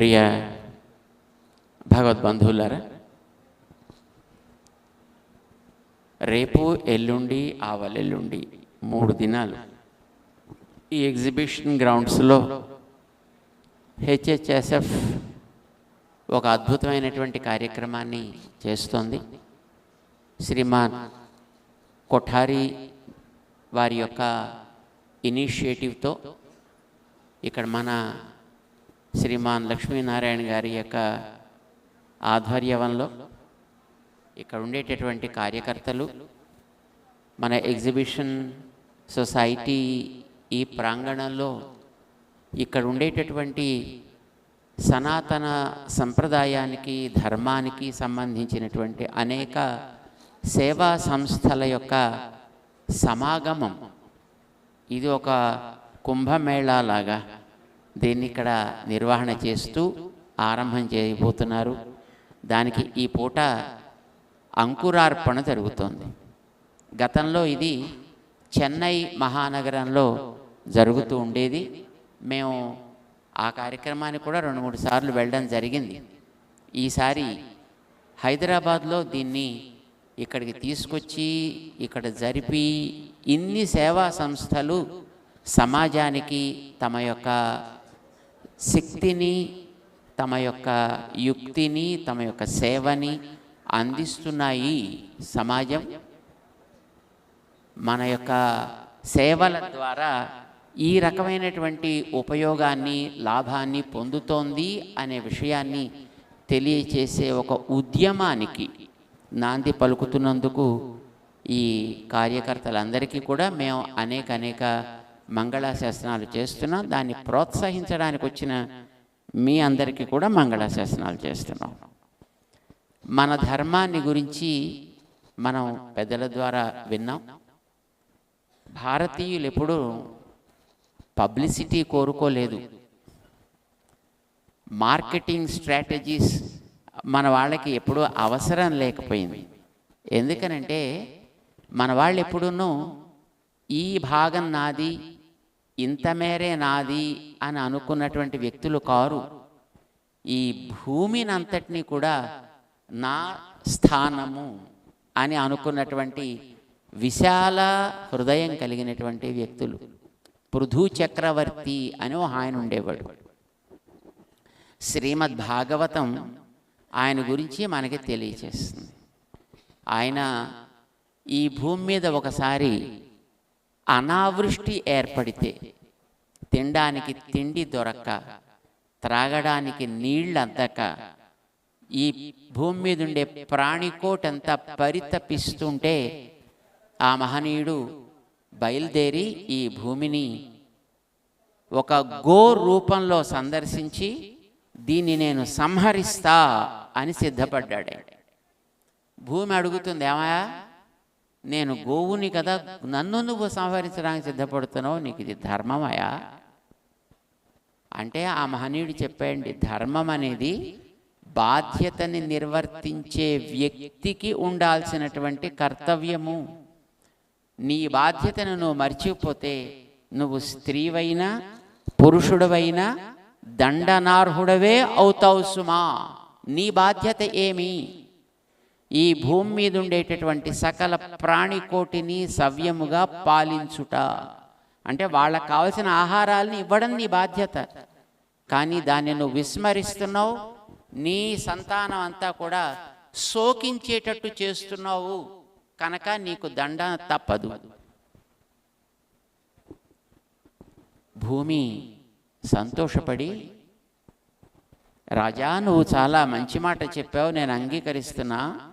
ప్రియ భగవద్బంధువులారా రేపు ఎల్లుండి ఆవలెల్లుండి మూడు దినాలు ఈ ఎగ్జిబిషన్ గ్రౌండ్స్లో హెచ్హెచ్ఎస్ఎఫ్ ఒక అద్భుతమైనటువంటి కార్యక్రమాన్ని చేస్తోంది. శ్రీమాన్ కొఠారి వారి యొక్క ఇనిషియేటివ్తో ఇక్కడ మన శ్రీమాన్ లక్ష్మీనారాయణ గారి యొక్క ఆధ్వర్యంలో ఇక్కడ ఉండేటటువంటి కార్యకర్తలు మన ఎగ్జిబిషన్ సొసైటీ ఈ ప్రాంగణంలో ఇక్కడ ఉండేటటువంటి సనాతన సంప్రదాయానికి ధర్మానికి సంబంధించినటువంటి అనేక సేవా సంస్థల యొక్క సమాగమం. ఇది ఒక కుంభమేళాలాగా దీన్ని ఇక్కడ నిర్వహణ చేస్తూ ఆరంభం చేయబోతున్నారు. దానికి ఈ పూట అంకురార్పణ జరుగుతోంది. గతంలో ఇది చెన్నై మహానగరంలో జరుగుతూ ఉండేది. మేము ఆ కార్యక్రమానికి కూడా రెండు మూడు సార్లు వెళ్ళడం జరిగింది. ఈసారి హైదరాబాద్లో దీన్ని ఇక్కడికి తీసుకొచ్చి ఇక్కడ జరిపి ఇన్ని సేవా సంస్థలు సమాజానికి తమ యొక్క శక్తిని తమ యొక్క యుక్తిని తమ యొక్క సేవని అందిస్తున్నాయి సమాజం మన యొక్క సేవల ద్వారా ఈ రకమైనటువంటి ఉపయోగాన్ని లాభాన్ని పొందుతోంది అనే విషయాన్ని తెలియచేసే ఒక ఉద్యమానికి నాంది పలుకుతున్నందుకు ఈ కార్యకర్తలందరికీ కూడా మేము అనేక అనేక మంగళాశాసనాలు చేస్తున్నాం దాన్ని ప్రోత్సహించడానికి వచ్చిన మీ అందరికీ కూడా మంగళాశాసనాలు చేస్తున్నాం. మన ధర్మాన్ని గురించి మనం పెద్దల ద్వారా విన్నాం. భారతీయులు ఎప్పుడూ పబ్లిసిటీ కోరుకోలేదు. మార్కెటింగ్ స్ట్రాటజీస్ మన వాళ్ళకి ఎప్పుడూ అవసరం లేకపోయింది. ఎందుకనంటే మన వాళ్ళు ఎప్పుడూనూ ఈ భాగం నాది ఇంత మేరే నాది అని అనుకున్నటువంటి వ్యక్తులు కారు. ఈ భూమిని అంతటినీ కూడా నా స్థానము అని అనుకున్నటువంటి విశాల హృదయం కలిగినటువంటి వ్యక్తులు. పృథు చక్రవర్తి అని ఓ ఆయన ఉండేవాడు. శ్రీమద్ భాగవతం ఆయన గురించి మనకి తెలియచేస్తుంది. ఆయన ఈ భూమి మీద ఒకసారి అనావృష్టి ఏర్పడితే తినడానికి తిండి దొరక్క త్రాగడానికి నీళ్ళు అందక ఈ భూమి మీద ఉండే ప్రాణికోటంతా పరితపిస్తుంటే ఆ మహనీయుడు బయలుదేరి ఈ భూమిని ఒక గో రూపంలో సందర్శించి దీన్ని నేను సంహరిస్తా అని సిద్ధపడ్డాడు. భూమి అడుగుతుంది ఏమయా నేను గోవుని కదా నన్ను నువ్వు సంహరించడానికి సిద్ధపడుతున్నావు నీకు ఇది ధర్మమయా అంటే ఆ మహనీయుడు చెప్పండి ధర్మం అనేది బాధ్యతని నిర్వర్తించే వ్యక్తికి ఉండాల్సినటువంటి కర్తవ్యము. నీ బాధ్యతను నువ్వు మర్చిపోతే నువ్వు స్త్రీవైనా పురుషుడవైనా దండనార్హుడవే అవుతావు సుమా. నీ బాధ్యత ఏమి? ఈ భూమి మీద ఉండేటటువంటి సకల ప్రాణికోటిని సవ్యముగా పాలించుట. అంటే వాళ్ళకు కావలసిన ఆహారాలని ఇవ్వడం నీ బాధ్యత. కానీ దాన్ని నువ్వు విస్మరిస్తున్నావు నీ సంతానం అంతా కూడా శోకించేటట్టు చేస్తున్నావు. కనుక నీకు దండ తప్పదు. భూమి సంతోషపడి రాజా నువ్వు చాలా మంచి మాట చెప్పావు నేను అంగీకరిస్తున్నా.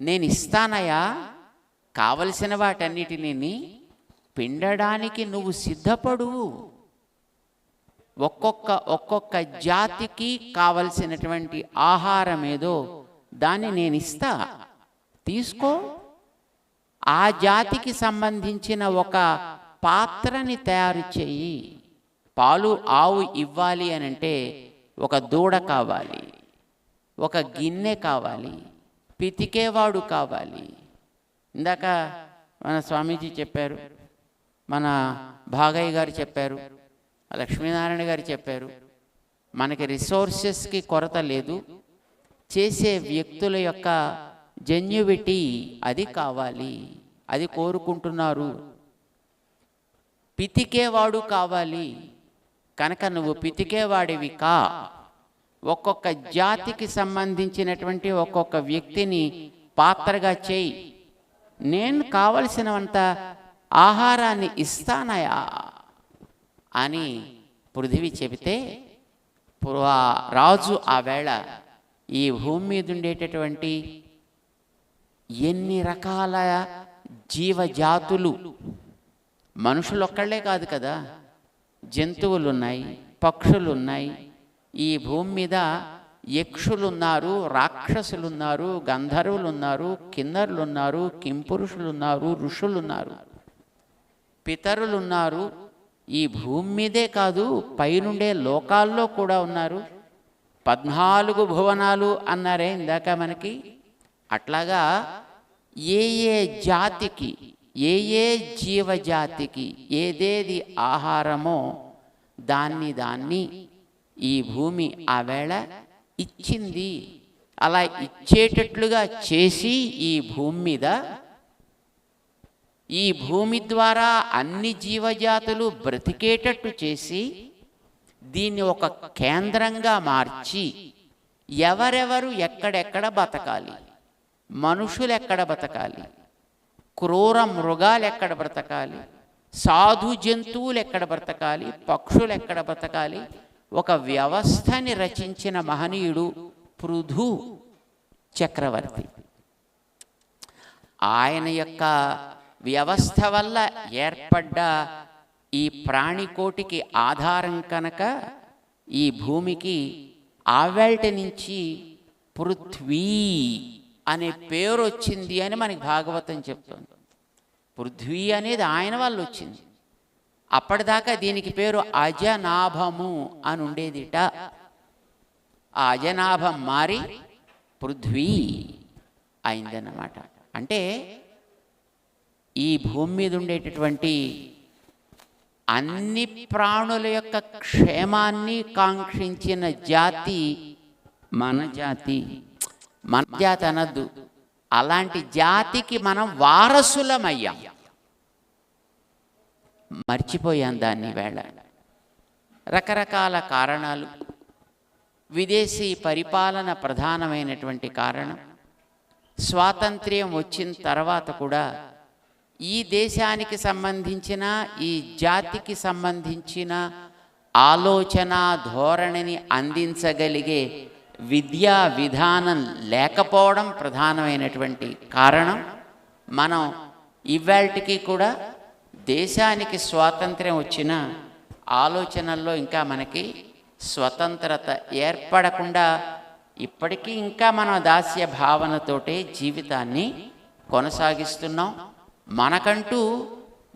నేను ఇస్తానయ్యా కావలసిన వాటన్నిటిని పిండడానికి నువ్వు సిద్ధపడు ఒక్కొక్క ఒక్కొక్క జాతికి కావలసినటువంటి ఆహారం ఏదో దాన్ని నేను ఇస్తా తీసుకో. ఆ జాతికి సంబంధించిన ఒక పాత్రని తయారు చేయి పాలు ఆవు ఇవ్వాలి అని అంటే ఒక దూడ కావాలి. ఒక గిన్నె కావాలి. పితికేవాడు కావాలి. ఇందాక మన స్వామీజీ చెప్పారు మన భాగయ్య గారు చెప్పారు లక్ష్మీనారాయణ గారు చెప్పారు మనకి రిసోర్సెస్కి కొరత లేదు చేసే వ్యక్తుల యొక్క జెన్యువిటీ అది కావాలి అది కోరుకుంటున్నారు. పితికేవాడు కావాలి కనుక నువ్వు పితికేవాడివి కా. ఒక్కొక్క జాతికి సంబంధించినటువంటి ఒక్కొక్క వ్యక్తిని పాత్రగా చేయి. నేను కావలసినంత ఆహారాన్ని ఇస్తానయా? అని పృథివి చెబితే రాజు ఆ వేళ ఈ భూమి మీద ఉండేటటువంటి ఎన్ని రకాల జీవజాతులు? మనుషులు ఒక్కళ్ళే కాదు కదా. జంతువులు ఉన్నాయి పక్షులు ఉన్నాయి ఈ భూమి మీద యక్షులున్నారు రాక్షసులున్నారు గంధర్వులున్నారు కిన్నరులున్నారు కింపురుషులున్నారు ఋషులున్నారు. పితరులున్నారు. ఋషులు ఉన్నారు పితరులు ఉన్నారు ఈ భూమి మీదే కాదు పైనుండే లోకాల్లో కూడా ఉన్నారు. పద్నాలుగు భువనాలు అన్నారే ఇందాక మనకి. అట్లాగా ఏ ఏ జాతికి ఏ ఏ జీవజాతికి ఏదేది ఆహారమో దాన్ని దాన్ని ఈ భూమి ఆవేళ ఇచ్చింది. అలా ఇచ్చేటట్లుగా చేసి ఈ భూమి మీద ఈ భూమి ద్వారా అన్ని జీవజాతులు బ్రతికేటట్టు చేసి దీన్ని ఒక కేంద్రంగా మార్చి ఎవరెవరు ఎక్కడెక్కడ బతకాలి మనుషులు ఎక్కడ బతకాలి క్రూర మృగాలు ఎక్కడ బ్రతకాలి సాధు జంతువులు ఎక్కడ బ్రతకాలి పక్షులు ఎక్కడ బ్రతకాలి ఒక వ్యవస్థని రచించిన మహనీయుడు పృథు చక్రవర్తి. ఆయన యొక్క వ్యవస్థ వల్ల ఏర్పడ్డ ఈ ప్రాణికోటికి ఆధారం కనుక ఈ భూమికి ఆవేల్ట నుంచి పృథ్వీ అనే పేరు వచ్చింది అని మనకి భాగవతం చెప్తుంది. పృథ్వీ అనేది ఆయన వల్ల వచ్చింది. అప్పటిదాకా దీనికి పేరు అజనాభము అని ఉండేదిట. ఆ అజనాభం మారి పృథ్వీ అయిందన్నమాట. అంటే ఈ భూమి మీద ఉండేటటువంటి అన్ని ప్రాణుల యొక్క క్షేమాన్ని కాంక్షించిన జాతి మన జాతి. మన జాతి అనద్దు. అలాంటి జాతికి మనం వారసులమయ్యాం. మర్చిపోయాను దాన్ని వేళ. రకరకాల కారణాలు విదేశీ పరిపాలన ప్రధానమైనటువంటి కారణం స్వాతంత్ర్యం వచ్చిన తర్వాత కూడా ఈ దేశానికి సంబంధించిన ఈ జాతికి సంబంధించిన ఆలోచన ధోరణిని అందించగలిగే విద్యా విధానం లేకపోవడం ప్రధానమైనటువంటి కారణం. మనం ఇవాళకి కూడా దేశానికి స్వాతంత్ర్యం వచ్చిన ఆలోచనల్లో ఇంకా మనకి స్వతంత్రత ఏర్పడకుండా ఇప్పటికీ ఇంకా మనం దాస్య భావనతోటే జీవితాన్ని కొనసాగిస్తున్నాం. మనకంటూ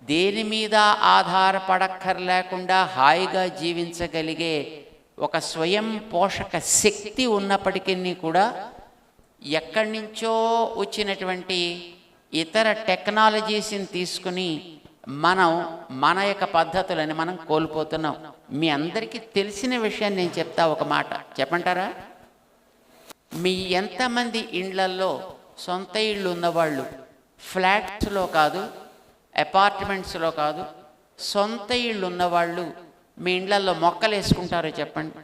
దేని మీద ఆధారపడక్కర్లేకుండా హాయిగా జీవించగలిగే ఒక స్వయం పోషక శక్తి ఉన్నప్పటికీ కూడా ఎక్కడి నుంచో వచ్చినటువంటి ఇతర టెక్నాలజీస్ని తీసుకుని మనం మన యొక్క పద్ధతులని మనం కోల్పోతున్నాం. మీ అందరికీ తెలిసిన విషయాన్ని నేను చెప్తా ఒక మాట. చెప్పంటారా? మీ ఎంతమంది ఇండ్లల్లో సొంత ఇళ్ళు ఉన్నవాళ్ళు ఫ్లాట్స్లో కాదు అపార్ట్మెంట్స్లో కాదు సొంత ఇళ్ళు ఉన్నవాళ్ళు మీ ఇండ్లల్లో మొక్కలు వేసుకుంటారో చెప్పండి.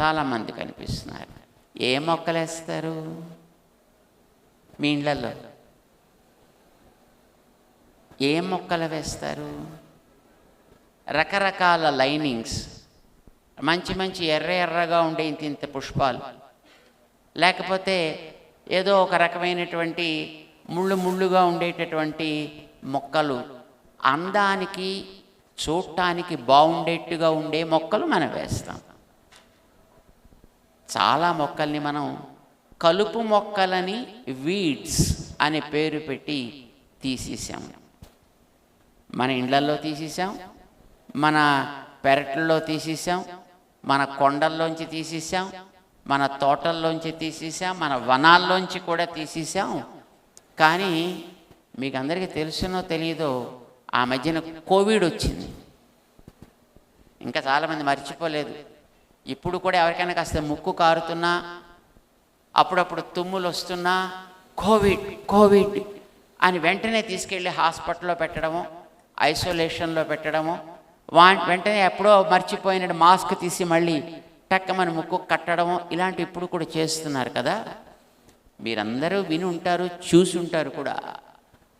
చాలామంది కనిపిస్తున్నారు ఏ మొక్కలు వేస్తారు? మీ ఇండ్లల్లో. ఏ మొక్కలు వేస్తారు? రకరకాల లైనింగ్స్. మంచి మంచి ఎర్ర ఎర్రగా ఉండే ఇంత ఇంత పుష్పాలు. లేకపోతే ఏదో ఒక రకమైనటువంటి ముళ్ళు ముళ్ళుగా ఉండేటటువంటి మొక్కలు. అందానికి చూడటానికి బాగుండేట్టుగా ఉండే మొక్కలు మనం వేస్తాం. చాలా మొక్కల్ని మనం కలుపు మొక్కలని వీడ్స్ అనే పేరు పెట్టి తీసేసాము. మన ఇండ్లల్లో తీసేసాం మన పెరట్లలో తీసేసాం మన కొండల్లోంచి తీసేసాం మన తోటల్లోంచి తీసేసాం మన వనాల్లోంచి కూడా తీసేసాం కానీ మీకు అందరికీ తెలుసునో తెలియదో ఆ మధ్యన కోవిడ్ వచ్చింది. ఇంకా చాలామంది మర్చిపోలేదు. ఇప్పుడు కూడా ఎవరికైనా కాస్త ముక్కు కారుతున్నా అప్పుడప్పుడు తుమ్ములు వస్తున్నా కోవిడ్ కోవిడ్ అని వెంటనే తీసుకెళ్ళి హాస్పిటల్లో పెట్టడము ఐసోలేషన్లో పెట్టడము. వా వెంటనే ఎప్పుడో మర్చిపోయిన మాస్క్ తీసి మళ్ళీ టక్కమని ముక్కు కట్టడము. ఇలాంటి ఇప్పుడు కూడా చేస్తున్నారు కదా. మీరందరూ విని ఉంటారు చూసి ఉంటారు కూడా.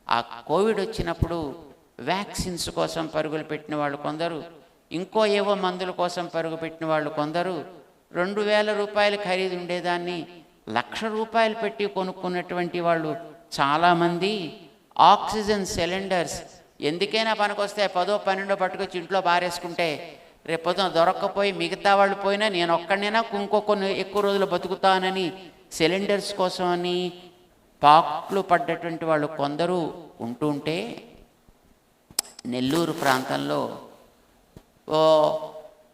ఆ కోవిడ్ వచ్చినప్పుడు వ్యాక్సిన్స్ కోసం పరుగులు పెట్టిన వాళ్ళు కొందరు ఇంకో ఏవో మందుల కోసం పరుగు పెట్టిన వాళ్ళు కొందరు రెండు వేల రూపాయలు ఖరీదు ఉండేదాన్ని లక్ష రూపాయలు పెట్టి కొనుక్కున్నటువంటి వాళ్ళు చాలామంది. ఆక్సిజన్ సిలిండర్స్ ఎందుకైనా పనికొస్తే పదో పన్నెండో పట్టుకొచ్చి ఇంట్లో బారేసుకుంటే రేపు పొద్దున దొరక్కపోయి మిగతా వాళ్ళు పోయినా నేను ఒక్కడినైనా ఇంకో కొన్ని ఎక్కువ రోజులు బతుకుతానని సిలిండర్స్ కోసమని పాకులు పాక్లు పడ్డటువంటి వాళ్ళు కొందరు ఉంటూ ఉంటే నెల్లూరు ప్రాంతంలో ఓ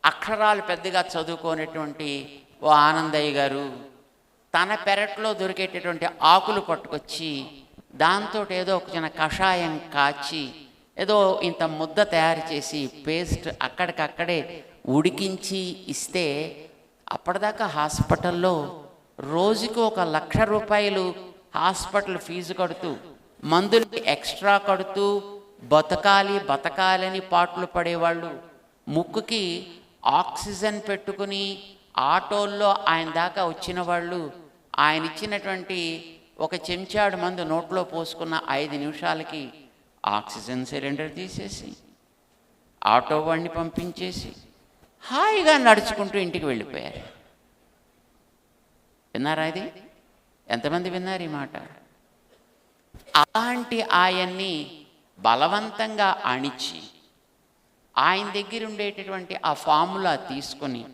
అక్షరాలు పెద్దగా చదువుకోనటువంటి ఓ ఆనందయ్య గారు తన పెరట్లో దొరికేటటువంటి ఆకులు పట్టుకొచ్చి దాంతో ఏదో ఒక చిన్న కషాయం కాచి ఏదో ఇంత ముద్ద తయారు చేసి పేస్ట్ అక్కడికక్కడే ఉడికించి ఇస్తే అప్పటిదాకా హాస్పిటల్లో రోజుకు ఒక లక్ష రూపాయలు హాస్పిటల్ ఫీజు కడుతూ మందులకి ఎక్స్ట్రా కడుతూ బతకాలి బతకాలని పాటలు పడేవాళ్ళు. ముక్కుకి ఆక్సిజన్ పెట్టుకుని ఆటోల్లో ఆయన దాకా వచ్చిన వాళ్ళు ఆయన ఇచ్చినటువంటి ఒక చెంచాడు మందు నోట్లో పోసుకున్న ఐదు నిమిషాలకి ఆక్సిజన్ సిలిండర్ తీసేసి ఆటో వాడిని పంపించేసి హాయిగా నడుచుకుంటూ ఇంటికి వెళ్ళిపోయారు. విన్నారా ఇది? ఎంతమంది విన్నారు ఈ మాట? అలాంటి ఆయన్ని బలవంతంగా అణిచి ఆయన దగ్గర ఉండేటటువంటి ఆ ఫార్ములా తీసుకొని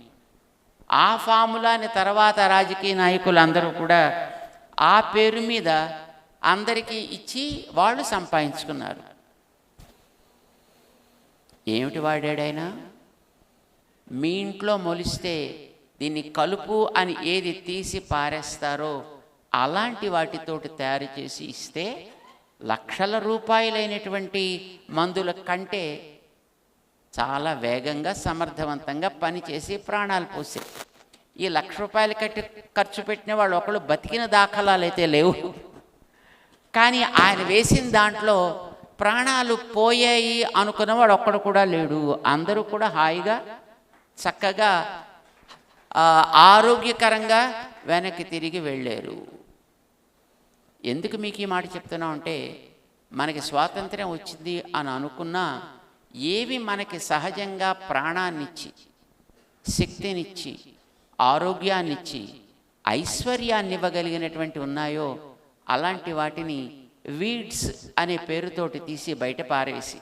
ఆ ఫార్ములాని తర్వాత రాజకీయ నాయకులు అందరూ కూడా ఆ పేరు మీద అందరికీ ఇచ్చి వాళ్ళు సంపాదించుకున్నారు. ఏమిటి వాడాడైనా మీ ఇంట్లో మొలిస్తే దీన్ని కలుపు అని ఏది తీసి పారేస్తారో అలాంటి వాటితోటి తయారు చేసి ఇస్తే లక్షల రూపాయలైనటువంటి మందుల కంటే చాలా వేగంగా సమర్థవంతంగా పనిచేసి ప్రాణాలు పోసే. ఈ లక్ష రూపాయలు కట్టి ఖర్చు పెట్టిన వాళ్ళు ఒకళ్ళు బతికిన దాఖలాలు అయితే లేవు. కానీ ఆయన వేసిన దాంట్లో ప్రాణాలు పోయాయి అనుకున్నవాడు ఒక్కడు కూడా లేడు. అందరూ కూడా హాయిగా చక్కగా ఆరోగ్యకరంగా వెనక్కి తిరిగి వెళ్ళారు. ఎందుకు మీకు ఈ మాట చెప్తున్నా అంటే మనకి స్వాతంత్ర్యం వచ్చింది అని అనుకున్నా ఏవి మనకి సహజంగా ప్రాణాన్నిచ్చి శక్తినిచ్చి ఆరోగ్యాన్నిచ్చి ఐశ్వర్యాన్ని ఇవ్వగలిగినటువంటి ఉన్నాయో అలాంటి వాటిని వీడ్స్ అనే పేరుతోటి తీసి బయట పారేసి.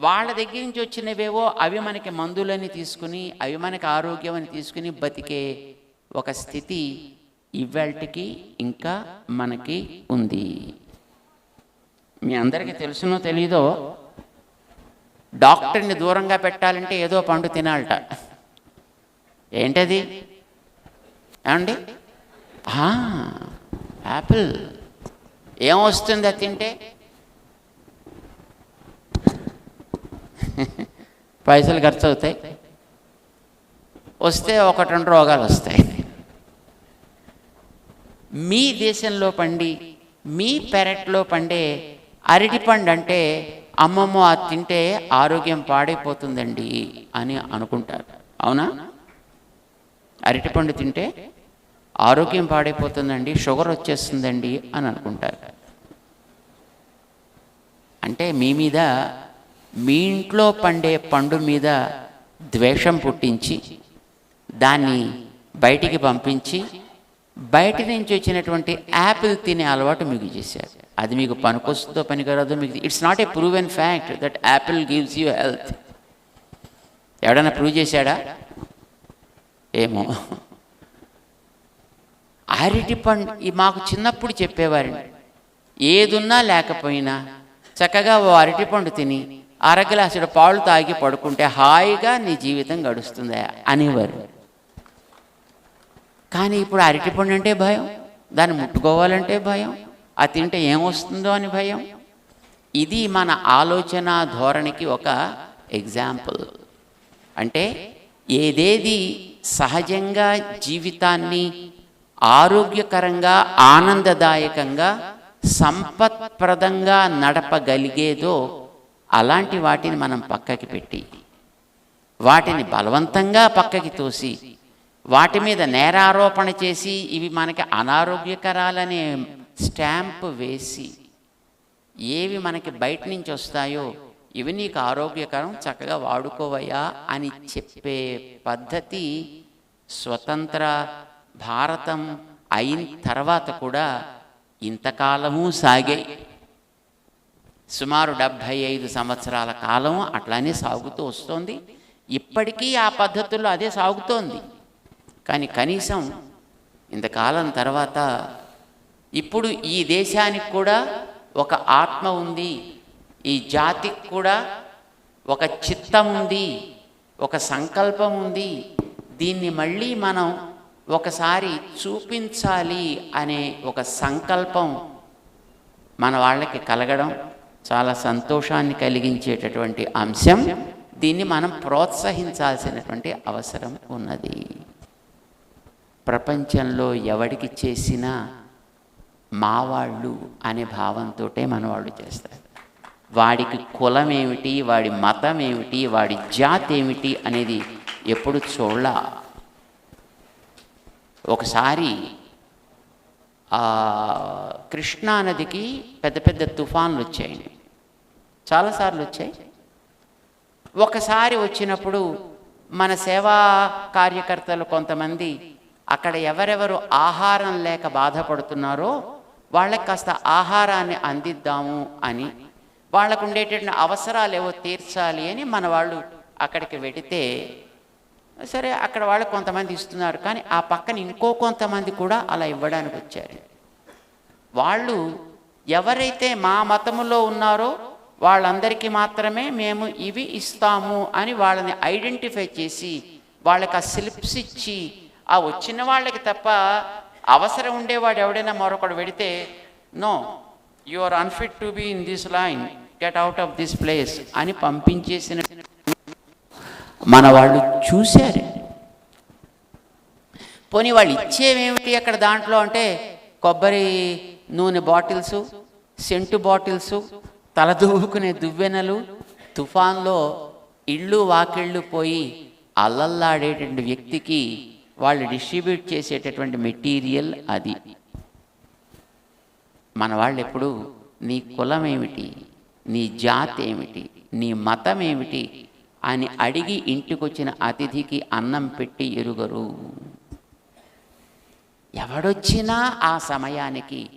వాళ్ళ దగ్గర నుంచి వచ్చినవేవో అవి మనకి మందులని తీసుకుని అవి మనకి ఆరోగ్యం అని తీసుకుని బతికే ఒక స్థితి ఇవాళకి ఇంకా మనకి ఉంది. మీ అందరికీ తెలుసునో తెలీదో డాక్టర్ని దూరంగా పెట్టాలంటే ఏదో పండు తినాలట. ఏంటది? ఏమండి? యాపిల్ ఏం వస్తుంది అది తింటే? పైసలు ఖర్చు అవుతాయి. వస్తే ఒకటి రెండు రోగాలు వస్తాయి. మీ దేశంలో పండి మీ పెరట్లో పండే అరటిపండు అంటే అమ్మమ్మ అది తింటే ఆరోగ్యం పాడైపోతుందండి అని అనుకుంటారు. అవునా? అరటిపండు తింటే ఆరోగ్యం పాడైపోతుందండి షుగర్ వచ్చేస్తుందండి అని అనుకుంటారు. అంటే మీ మీద మీ ఇంట్లో పండే పండు మీద ద్వేషం పుట్టించి దాన్ని బయటికి పంపించి బయట నుంచి వచ్చినటువంటి యాపిల్ తినే అలవాటు మీకు చేశారు. అది మీకు పనికొస్తుందో పనికిరాదో మీకు it's not a proven fact that apple gives you health. ఎవడైనా ప్రూవ్ చేశాడా? ఏమో. అరటి పండు ఈ మాకు చిన్నప్పుడు చెప్పేవారండి ఏదున్నా లేకపోయినా చక్కగా ఓ అరటి పండు తిని అరగ్లాసుడు పాలు తాగి పడుకుంటే హాయిగా నీ జీవితం గడుస్తుందా అనేవారు. కానీ ఇప్పుడు అరటిపండు అంటే భయం దాన్ని ముట్టుకోవాలంటే భయం అది తింటే ఏమొస్తుందో అని భయం. ఇది మన ఆలోచన ధోరణికి ఒక ఎగ్జాంపుల్. అంటే ఏదేది సహజంగా జీవితాన్ని ఆరోగ్యకరంగా ఆనందదాయకంగా సంపత్ప్రదంగా నడపగలిగేదో అలాంటి వాటిని మనం పక్కకి పెట్టి వాటిని బలవంతంగా పక్కకి తోసి వాటి మీద నేరారోపణ చేసి ఇవి మనకి అనారోగ్యకరాలనే స్టాంప్ వేసి ఏవి మనకి బయట నుంచి వస్తాయో ఇవి నీకు ఆరోగ్యకరం చక్కగా వాడుకోవయ్యా అని చెప్పే పద్ధతి స్వతంత్ర భారతం అయిన తర్వాత కూడా ఇంతకాలము సాగాయి సుమారు డెబ్భై ఐదు సంవత్సరాల కాలం అట్లానే సాగుతూ వస్తోంది. ఇప్పటికీ ఆ పద్ధతుల్లో అదే సాగుతోంది. కానీ కనీసం ఇంతకాలం తర్వాత ఇప్పుడు ఈ దేశానికి కూడా ఒక ఆత్మ ఉంది. ఈ జాతికి కూడా ఒక చిత్తం ఉంది. ఒక సంకల్పం ఉంది. దీన్ని మళ్ళీ మనం ఒకసారి చూపించాలి అనే ఒక సంకల్పం మన వాళ్ళకి కలగడం చాలా సంతోషాన్ని కలిగించేటటువంటి అంశం. దీన్ని మనం ప్రోత్సహించాల్సినటువంటి అవసరం ఉన్నది. ప్రపంచంలో ఎవడికి చేసినా మావాళ్ళు అనే భావంతో మన వాళ్ళు చేస్తారు. వాడికి కులం ఏమిటి వాడి మతం ఏమిటి వాడి జాతి ఏమిటి అనేది ఎప్పుడు చూడాలి. ఒకసారి కృష్ణా నదికి పెద్ద పెద్ద తుఫాన్లు వచ్చాయండి చాలాసార్లు వచ్చాయి. ఒకసారి వచ్చినప్పుడు మన సేవా కార్యకర్తలు కొంతమంది అక్కడ ఎవరెవరు ఆహారం లేక బాధపడుతున్నారో వాళ్ళకి కాస్త ఆహారాన్ని అందిద్దాము అని వాళ్ళకు ఉండేటటువంటి అవసరాలు ఏవో తీర్చాలి అని మన వాళ్ళు అక్కడికి వెడితే సరే అక్కడ వాళ్ళు కొంతమంది ఇస్తున్నారు. కానీ ఆ పక్కన ఇంకో కొంతమంది కూడా అలా ఇవ్వడానికి వచ్చారు. వాళ్ళు ఎవరైతే మా మతములో ఉన్నారో వాళ్ళందరికీ మాత్రమే మేము ఇవి ఇస్తాము అని వాళ్ళని ఐడెంటిఫై చేసి వాళ్ళకి ఆ స్లిప్స్ ఇచ్చి ఆ వచ్చిన వాళ్ళకి తప్ప అవసరం ఉండేవాడు ఎవడైనా మరొకడు పెడితే no you are unfit to be in this line get out of this place అని పంపించేసిన మన వాళ్ళు చూశారు. పోనీ వాళ్ళు ఇచ్చేవేమిటి అక్కడ దాంట్లో అంటే కొబ్బరి నూనె బాటిల్స్ సెంటు బాటిల్స్ తలదూకునే దువ్వెనలు తుఫాన్లో ఇళ్ళు వాకిళ్ళు పోయి అల్లల్లాడేటువంటి వ్యక్తికి వాళ్ళు డిస్ట్రిబ్యూట్ చేసేటటువంటి మెటీరియల్ అది. మన వాళ్ళు ఎప్పుడు నీ కులం ఏమిటి నీ జాతి ఏమిటి నీ మతం ఏమిటి అని అడిగి ఇంటికొచ్చిన అతిథికి అన్నం పెట్టి ఎరుగరు. ఎవడొచ్చినా ఆ సమయానికి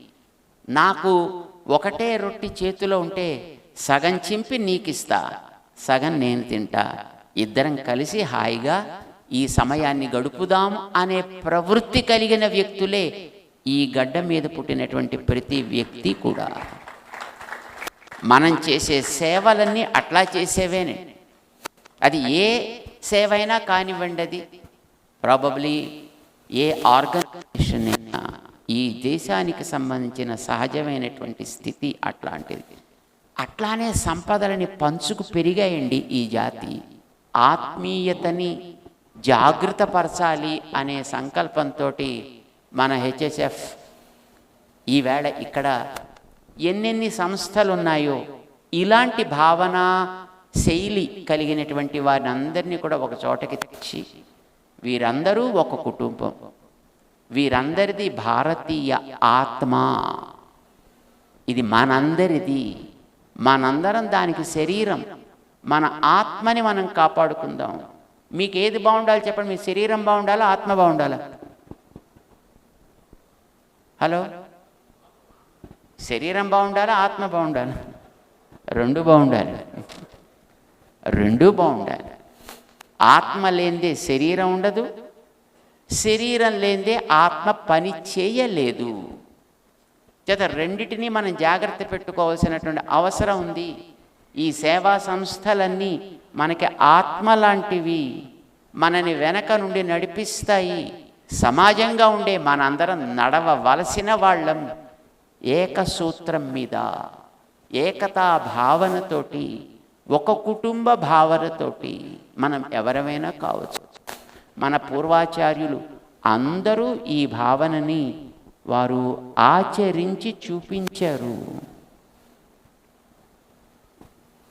నాకు ఒకటే రొట్టి చేతిలో ఉంటే సగం చింపి నీకిస్తా సగం నేను తింటా. ఇద్దరం కలిసి హాయిగా ఈ సమయాన్ని గడుపుదాం అనే ప్రవృత్తి కలిగిన వ్యక్తులే ఈ గడ్డ మీద పుట్టినటువంటి ప్రతి వ్యక్తి కూడా. మనం చేసే సేవలన్నీ అట్లా చేసేవేనే. అది ఏ సేవ అయినా కానివ్వండి అది ప్రాబబ్లీ ఏ ఆర్గనైజేషన్ అయినా ఈ దేశానికి సంబంధించిన సహజమైనటువంటి స్థితి అట్లాంటిది. అట్లానే సంపదలని పంచుకు పెరిగాయండి ఈ జాతి. ఆత్మీయతని జాగృతపరచాలి అనే సంకల్పంతో మన హెచ్ఎస్ఎఫ్ ఈవేళ ఇక్కడ ఎన్నెన్ని సంస్థలు ఉన్నాయో ఇలాంటి భావన శైలి కలిగినటువంటి వారిని అందరినీ కూడా ఒక చోటకి తెచ్చి వీరందరూ ఒక కుటుంబం. వీరందరిది భారతీయ ఆత్మ. ఇది మనందరిది. మనందరం దానికి శరీరం. మన ఆత్మని మనం కాపాడుకుందాం. మీకు ఏది బాగుండాలి చెప్పండి. మీ శరీరం బాగుండాలా? ఆత్మ బాగుండాలా? హలో? శరీరం బాగుండాలా? ఆత్మ బాగుండాలా? రెండు బాగుండాలి. రెండు బాగుండాలి. ఆత్మ లేనిదే శరీరం ఉండదు. శరీరం లేనిదే ఆత్మ పని చేయలేదు. చేత రెండిటిని మనం జాగ్రత్త పెట్టుకోవాల్సినటువంటి అవసరం ఉంది. ఈ సేవా సంస్థలన్నీ మనకి ఆత్మ లాంటివి మనని వెనక నుండి నడిపిస్తాయి. సమాజంగా ఉండే మనందరం నడవవలసిన వాళ్ళం ఏకసూత్రం మీద ఏకతా భావనతోటి ఒక కుటుంబ భావనతోటి మనం ఎవరమైనా కావచ్చు. మన పూర్వాచార్యులు అందరూ ఈ భావనని వారు ఆచరించి చూపించారు.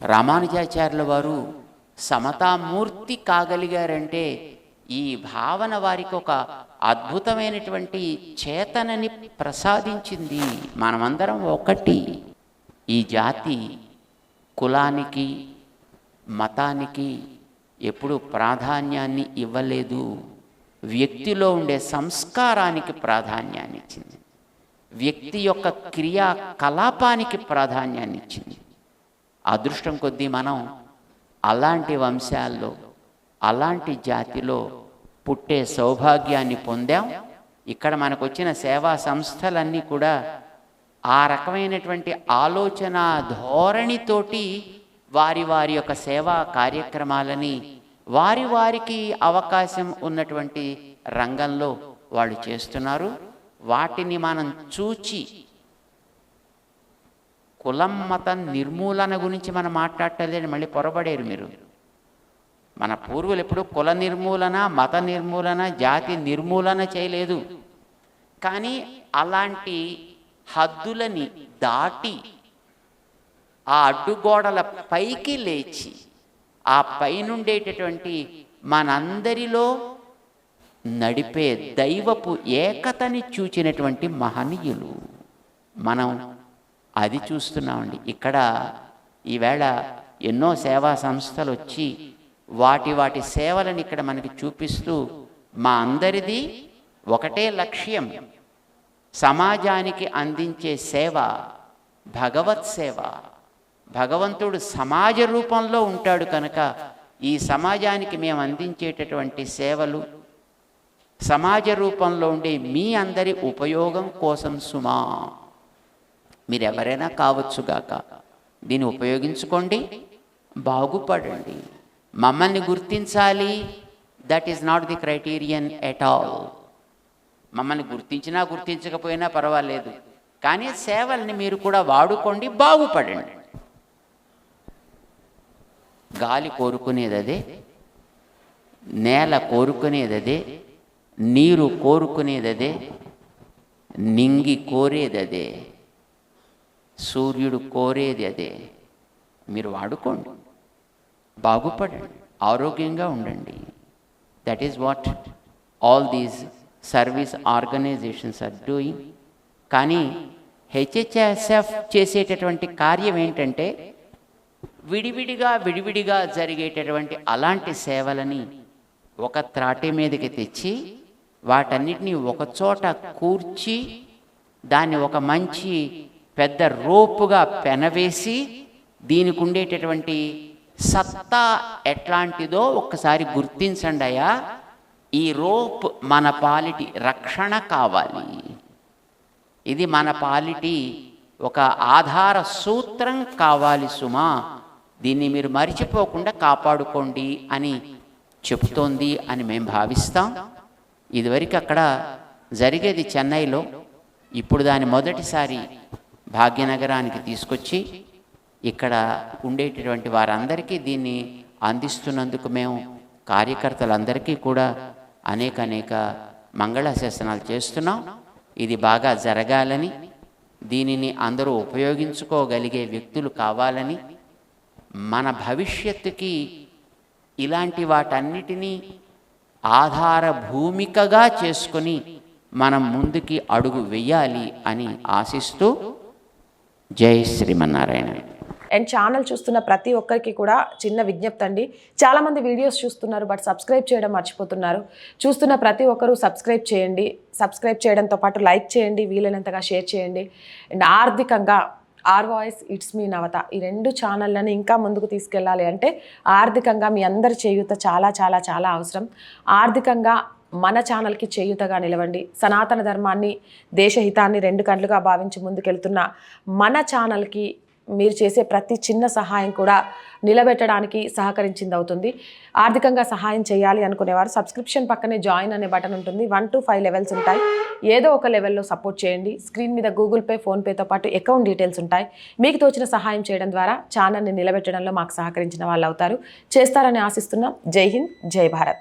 రామానుజాచార్యుల వారు సమతామూర్తి కాగలిగారంటే ఈ భావన వారికి ఒక అద్భుతమైనటువంటి చేతనని ప్రసాదించింది మనమందరం ఒకటి. ఈ జాతి కులానికి మతానికి ఎప్పుడు ప్రాధాన్యాన్ని ఇవ్వలేదు. వ్యక్తిలో ఉండే సంస్కారానికి ప్రాధాన్యాన్ని ఇచ్చింది. వ్యక్తి యొక్క క్రియాకలాపానికి ప్రాధాన్యాన్ని ఇచ్చింది. అదృష్టం కొద్దీ మనం అలాంటి వంశాల్లో అలాంటి జాతిలో పుట్టే సౌభాగ్యాన్ని పొందాం. ఇక్కడ మనకు వచ్చిన సేవా సంస్థలన్నీ కూడా ఆ రకమైనటువంటి ఆలోచన ధోరణితోటి వారి వారి యొక్క సేవా కార్యక్రమాలని వారి వారికి అవకాశం ఉన్నటువంటి రంగంలో వాళ్ళు చేస్తున్నారు. వాటిని మనం చూచి కులం మతం నిర్మూలన గురించి మనం మాట్లాడటలేదు మళ్ళీ పొరబడేరు మీరు. మన పూర్వులు ఎప్పుడు కుల నిర్మూలన మత నిర్మూలన జాతి నిర్మూలన చేయలేదు. కానీ అలాంటి హద్దులని దాటి ఆ అడ్డుగోడల పైకి లేచి ఆ పైనుండేటటువంటి మనందరిలో నడిపే దైవపు ఏకతని చూచినటువంటి మహనీయులు. మనం అది చూస్తున్నామండి. ఇక్కడ ఈవేళ ఎన్నో సేవా సంస్థలు వచ్చి వాటి వాటి సేవలను ఇక్కడ మనకి చూపిస్తూ మా అందరిది ఒకటే లక్ష్యం. సమాజానికి అందించే సేవ భగవత్ సేవ. భగవంతుడు సమాజ రూపంలో ఉంటాడు కనుక ఈ సమాజానికి మేము అందించేటటువంటి సేవలు సమాజ రూపంలో ఉండే మీ అందరి ఉపయోగం కోసం సుమా. మీరెవరైనా కావచ్చుగాక దీన్ని ఉపయోగించుకోండి బాగుపడండి. మమ్మల్ని గుర్తించాలి. That is not the criterion at all మమ్మల్ని గుర్తించినా గుర్తించకపోయినా పర్వాలేదు. కానీ సేవల్ని మీరు కూడా వాడుకోండి బాగుపడండి. గాలి కోరుకునేది అదే నేల కోరుకునేది అదే నీరు కోరుకునేది అదే నింగి కోరేది అదే సూర్యుడు కోరేది అదే. మీరు వాడుకోండి బాగుపడండి ఆరోగ్యంగా ఉండండి. That is what all these service organizations are doing. కానీ హెచ్హెచ్ఎస్ఎఫ్ చేసేటటువంటి కార్యం ఏంటంటే విడివిడిగా విడివిడిగా జరిగేటటువంటి అలాంటి సేవలని ఒక త్రాటి మీదకి తెచ్చి వాటన్నిటిని ఒకచోట కూర్చి దాన్ని ఒక మంచి పెద్ద రోపుగా పెనవేసి దీనికి ఉండేటటువంటి సత్తా ఎట్లాంటిదో ఒక్కసారి గుర్తించండి అయ్యా. ఈ రోప్ మన పాలిటి రక్షణ కావాలి. ఇది మన పాలిటి ఒక ఆధార సూత్రం కావాలి సుమా. దీన్ని మీరు మరిచిపోకుండా కాపాడుకోండి అని చెబుతోంది అని మేము భావిస్తాం. ఇదివరకు అక్కడ జరిగేది చెన్నైలో. ఇప్పుడు దాని మొదటిసారి భాగ్యనగరానికి తీసుకొచ్చి ఇక్కడ ఉండేటటువంటి వారందరికీ దీన్ని అందిస్తున్నందుకు మేము కార్యకర్తలందరికీ కూడా అనేక అనేక మంగళాశాసనాలు చేస్తున్నాం. ఇది బాగా జరగాలని దీనిని అందరూ ఉపయోగించుకోగలిగే వ్యక్తులు కావాలని మన భవిష్యత్తుకి ఇలాంటి వాటన్నిటినీ ఆధార భూమికగా చేసుకొని మనం ముందుకి అడుగు వెయ్యాలి అని ఆశిస్తూ జై శ్రీమన్నారాయణ. అండ్ ఛానల్ చూస్తున్న ప్రతి ఒక్కరికి కూడా చిన్న విజ్ఞప్తి అండి. చాలామంది వీడియోస్ చూస్తున్నారు బట్ సబ్స్క్రైబ్ చేయడం మర్చిపోతున్నారు. చూస్తున్న ప్రతి ఒక్కరూ సబ్స్క్రైబ్ చేయండి. సబ్స్క్రైబ్ చేయడంతో పాటు లైక్ చేయండి వీలైనంతగా షేర్ చేయండి. అండ్ ఆర్థికంగా or voice it's me Navata ఈ రెండు ఛానళ్ళని ఇంకా ముందుకు తీసుకెళ్ళాలి అంటే ఆర్థికంగా మీ అందరి చేయూత చాలా చాలా చాలా అవసరం. ఆర్థికంగా మన ఛానల్కి చేయూతగా నిలవండి. సనాతన ధర్మాన్ని దేశహితాన్ని రెండు కండ్లుగా భావించి ముందుకెళ్తున్న మన ఛానల్కి మీరు చేసే ప్రతి చిన్న సహాయం కూడా నిలబెట్టడానికి సహకరించింది అవుతుంది. ఆర్థికంగా సహాయం చేయాలి అనుకునేవారు సబ్స్క్రిప్షన్ పక్కనే జాయిన్ అనే బటన్ ఉంటుంది. వన్ టు ఫైవ్ లెవెల్స్ ఉంటాయి. ఏదో ఒక లెవెల్లో సపోర్ట్ చేయండి. స్క్రీన్ మీద గూగుల్ పే ఫోన్పేతో పాటు అకౌంట్ డీటెయిల్స్ ఉంటాయి. మీకు తోచిన సహాయం చేయడం ద్వారా ఛానల్ని నిలబెట్టడంలో మాకు సహకరించిన వాళ్ళు అవుతారు చేస్తారని ఆశిస్తున్నాం. జై హింద్ జై భారత్.